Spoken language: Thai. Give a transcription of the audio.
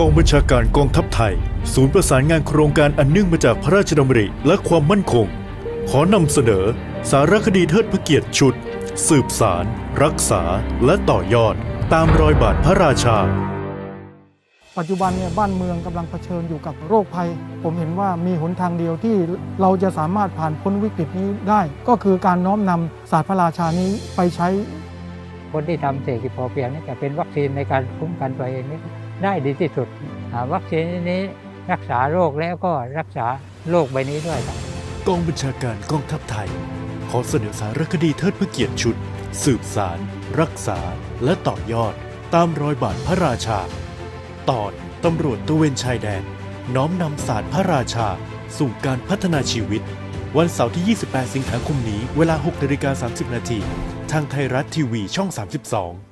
กองบัญชาการกองทัพไทย ศูนย์ประสานงานโครงการอันเนื่องมาจากพระราชดำริและความมั่นคง ขอนำเสนอ สารคดีเทิดพระเกียรติชุด สืบสาร รักษา และต่อยอด ตามรอยบาทพระราชา ปัจจุบันเนี่ยบ้านเมืองกำลังเผชิญอยู่กับโรคภัย ผมเห็นว่ามีหนทางเดียวที่เราจะสามารถผ่านพ้นวิกฤตนี้ได้ ก็คือการน้อมนำศาสตร์พระราชานี้ไปใช้คนที่ทำเศรษฐกิจพอเพียงนี่จะเป็นวัคซีนในการคุ้มกันตัวเองนี่ ได้ดีที่สุด วัคซีนนี้รักษาโรคแล้วก็รักษาโรคใบนี้ด้วยครับกองบัญชาการกองทัพไทย ขอเสนอสารคดีเทิดพระเกียรติชุด สืบสาร รักษา และต่อยอด ตามรอยบาทพระราชา ตอนตำรวจตะเวนชายแดน น้อมนำศาสตร์พระราชา สู่การพัฒนาชีวิต วันเสาร์ที่ 28 สิงหาคมนี้ เวลา6นาฬิกา30 นาที ทางไทยรัฐทีวีช่อง 32